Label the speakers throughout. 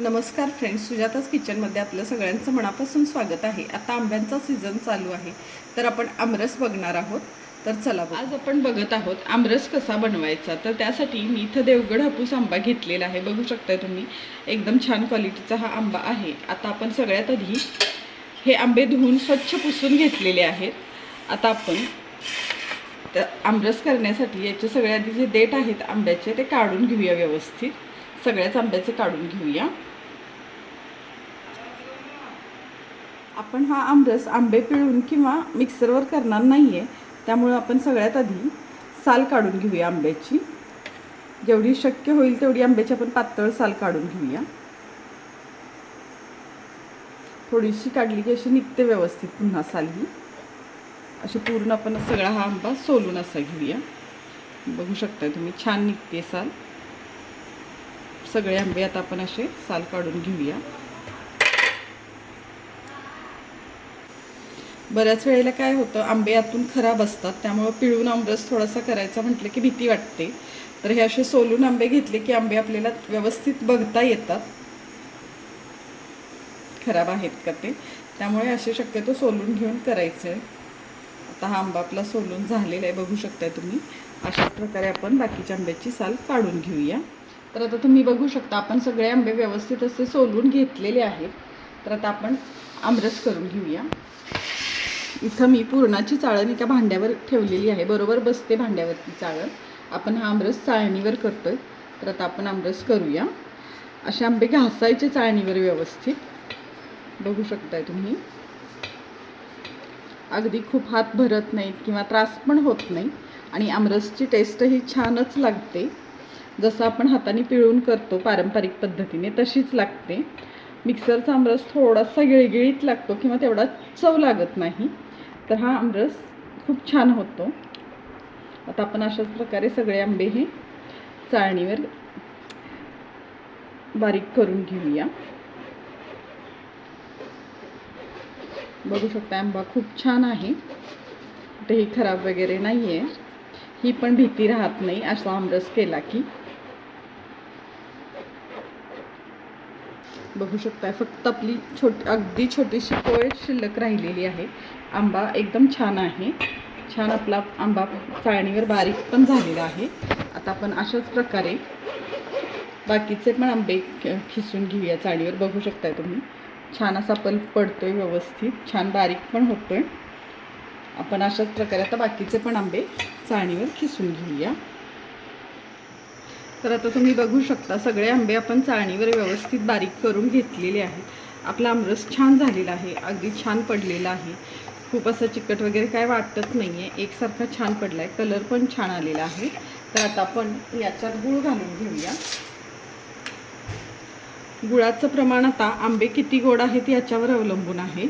Speaker 1: नमस्कार फ्रेंड्स सुजाताच किचनमध्ये आपलं सगळ्यांचं मनापासून स्वागत आहे. आता आंब्यांचा सीझन चालू आहे. तर आपण आमरस बघणार आहोत. तर चला आज आपण बघत आहोत आमरस कसा बनवायचा. तर त्यासाठी मी इथं देवगड हापूस आंबा घेतलेला आहे. बघू शकताय तुम्ही एकदम छान क्वालिटीचा हा आंबा आहे. आता आपण सगळ्यात आधी हे आंबे धुवून स्वच्छ पुसून घेतलेले आहेत. आता आपण तर आमरस करण्यासाठी याचे सगळ्या आधी जे देठ आहेत आंब्याचे ते काढून घेऊया व्यवस्थित. सगळ्याच आंब्याचे काढून घेऊया. आपण हा आमरस आंबे पिळून किंवा मिक्सरवर करणार नाही आहे त्यामुळे आपण सगळ्यात आधी साल काढून घेऊया आंब्याची. जेवढी शक्य होईल तेवढी आंब्याची आपण पातळ साल काढून घेऊया. थोडीशी काढली की अशी निघते व्यवस्थित पुन्हा साल ही. अशी पूर्ण आपण सगळा हा आंबा सोलून असा घेऊया. बघू शकता तुम्ही छान निघते साल. सगळे आंबे आता आपण असे साल काढून घेऊया. बऱ्याच वेळेला काय होतं आंबे आतून खराब असतात त्यामुळं पिळून आमरस थोडासा करायचा म्हटलं की भीती वाटते. तर हे असे सोलून आंबे घेतले की आंबे आपल्याला व्यवस्थित बघता येतात. खराब आहेत का ते? त्यामुळे असे शक्यतो सोलून घेऊन करायचं आहे आता हा आंबा आपला सोलून झालेला आहे बघू शकताय तुम्ही. अशा प्रकारे आपण बाकीच्या आंब्याची साल काढून घेऊया. तर आता तुम्ही बघू शकता आपण सगळे आंबे व्यवस्थित असे सोलून घेतलेले आहेत. तर आता आपण आमरस करून घेऊया. इथं मी पुरणाची चाळण एका भांड्यावर ठेवलेली आहे. बरोबर बसते भांड्यावरती चाळण. आपण हा आमरस चाळणीवर करतो आहे तर आता आपण आमरस करूया. असे आंबे घासायचे चाळणीवर व्यवस्थित. बघू शकताय तुम्ही. अगदी खूप हात भरत नाहीत किंवा त्रास पण होत नाही. आणि आमरसची टेस्टही छानच लागते. जसं आपण हाताने पिळून करतो पारंपरिक पद्धतीने तशीच लागते. मिक्सरचा आमरस थोडासा गिळगिळीत लागतो किंवा तेवढा चव लागत नाही. तर हा आमरस खूप छान होतो. आता आपण अशाच प्रकारे सगळे आंबे हे चाळणीवर बारीक करून घेऊया. बघू शकता आंबा खूप छान आहे. कुठेही खराब वगैरे नाही आहे ही पण भीती राहत नाही असा आमरस केला की. बघू शकताय. फक्त आपली छोटी अगदी छोटीशी कोळ शिल्लक राहिलेली आहे. आंबा एकदम छान आहे. छान आपला आंबा चाळणीवर बारीक पण झालेला आहे. आता आपण अशाच प्रकारे बाकीचे पण आंबे खिसून घेऊया चाळणीवर. बघू शकताय तुम्ही. छान असा पल पडतो आहे व्यवस्थित. छान बारीक पण होतो आहे आपण अशाच प्रकारे आता बाकीचे पण आंबे चाळणीवर खिसून घेऊया. तर आता तुम्ही बघू शकता सगळे आंबे आपण चाळणीवर व्यवस्थित बारीक करून घेतलेले आहेत. आपला आमरस छान झालेला आहे अगदी छान पडलेला आहे. खूप असं चिकट वगैरे काय वाटत नाही आहे एकसारखा छान पडला आहे कलर पण छान आलेला आहे. तर आता आपण याच्यात गूळ घालून घेऊया. गुळाचं प्रमाण आता आंबे किती गोड आहेत याच्यावर अवलंबून आहे.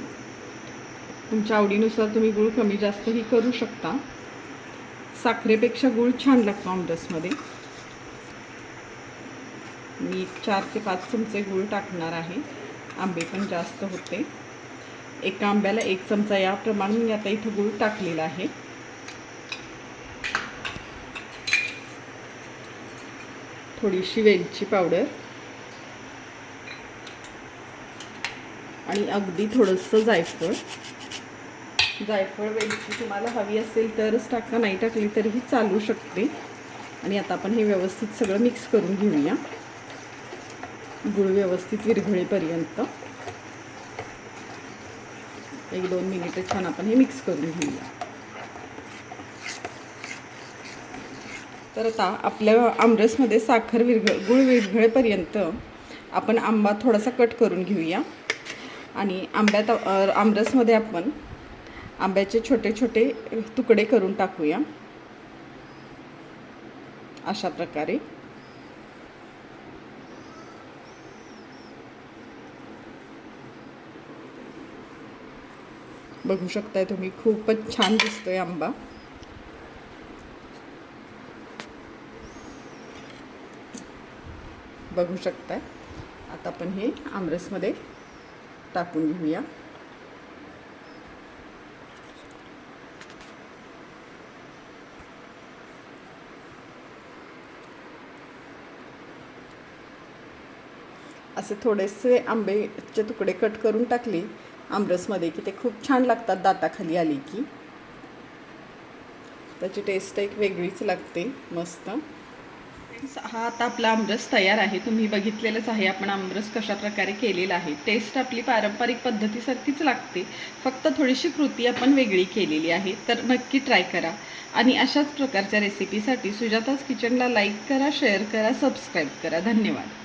Speaker 1: तुमच्या आवडीनुसार तुम्ही गूळ कमी जास्तही करू शकता. साखरेपेक्षा गूळ छान लागतो आमरसमध्ये. मी चार ते पाच चमचे गूळ टाकणार आहे. आंबे पण जास्त होते. एका आंब्याला एक चमचा याप्रमाणे मी आता इथं गूळ टाकलेला आहे. थोडीशी वेलची पावडर. आणि अगदी थोडंसं जायफळ. जायफळ वेलची तुम्हाला हवी असेल तरच टाका नाही टाकली तरीही चालू शकते. आणि आता आपण हे व्यवस्थित सगळं मिक्स करून घेऊया. गुळ व्यवस्थित विरघळेपर्यंत. एक दोन मिनिटं छान आपण हे मिक्स करून घेऊया. तर आता आपल्या आमरसमध्ये साखर विरघळ गुळ विरघळेपर्यंत आपण आंबा थोडासा कट करून घेऊया. आणि आंब्यात आमरसमध्ये आपण आंब्याचे छोटे छोटे तुकडे करून टाकूया. अशा प्रकारे. बघू शकताय तुम्ही. खूपच छान दिसतोय आंबा. बघू शकताय. आता आपण हे आमरसमध्ये टाकून घेऊया. असे थोडेसे आंबेचे तुकडे कट करून टाकले आमरसमध्ये की ते खूप छान लागतात दाताखाली आली की. त्याची टेस्ट एक वेगळीच लागते मस्त. हा आता आपला आमरस तयार आहे तुम्ही बघितलेलंच आहे आपण आमरस कशा प्रकारे केलेला आहे. टेस्ट आपली पारंपरिक पद्धतीसारखीच लागते फक्त थोडीशी कृती आपण वेगळी केलेली आहे तर नक्की ट्राय करा. आणि अशाच प्रकारच्या रेसिपीसाठी सुजाताज किचनला लाईक करा शेअर करा सबस्क्राईब करा. धन्यवाद.